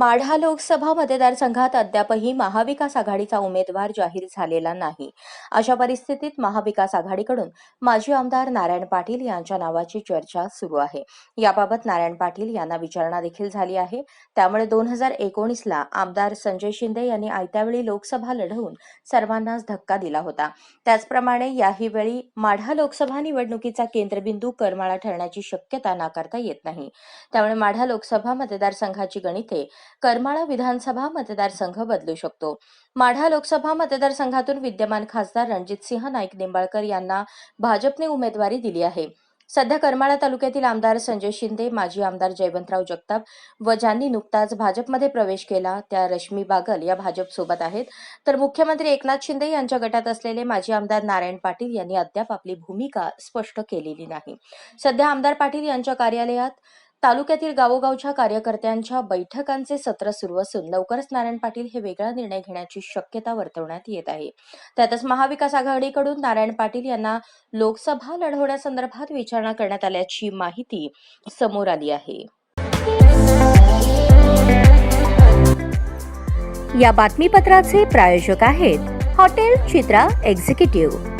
माढा लोकसभा मतदारसंघात अद्यापही महाविकास आघाडीचा उमेदवार जाहीर झालेला नाही. अशा परिस्थितीत महाविकास आघाडीकडून माजी आमदार नारायण पाटील यांच्या नावाची चर्चा सुरू आहे. याबाबत नारायण पाटील यांना विचारणा देखील झाली आहे. त्यामुळे दोन हजार एकोणीसला आमदार संजय शिंदे यांनी आयत्यावेळी लोकसभा लढवून सर्वांनाच धक्का दिला होता. त्याचप्रमाणे याही वेळी माढा लोकसभा निवडणुकीचा केंद्रबिंदू करमाळा ठरण्याची शक्यता नाकारता येत नाही. त्यामुळे माढा लोकसभा मतदारसंघाची गणिते करमाळा विधानसभा मतदारसंघ बदलू शकतो. माढा लोकसभा मतदारसंघातून विद्यमान खासदार रणजितसिंह नाईक निंबाळकर यांना भाजपने उमेदवारी दिली आहे. सध्या करमाळा तालुक्यातील आमदार संजय शिंदे माजी आमदार जयवंतराव जगताप व ज्यांनी नुकताच भाजपमध्ये प्रवेश केला त्या रश्मी बागल या भाजपसोबत आहेत. तर मुख्यमंत्री एकनाथ शिंदे यांच्या गटात असलेले माजी आमदार नारायण पाटील यांनी अद्याप आपली भूमिका स्पष्ट केलेली नाही. सध्या आमदार पाटील यांच्या कार्यालयात तालुक्यातील गावोगावच्या कार्यकर्त्यांच्या बैठकांचे सत्र सुरू असून लवकरच नारायण पाटील हे वेगळा निर्णय घेण्याची शक्यता वर्तवण्यात येत आहे. त्यातच महाविकास आघाडीकडून नारायण पाटील यांना लोकसभा लढवण्यासंदर्भात विचारणा करण्यात आल्याची माहिती समोर आली आहे. या बातमीपत्राचे प्रायोजक आहेत हॉटेल चित्रा एक्झिक्युटिव्ह.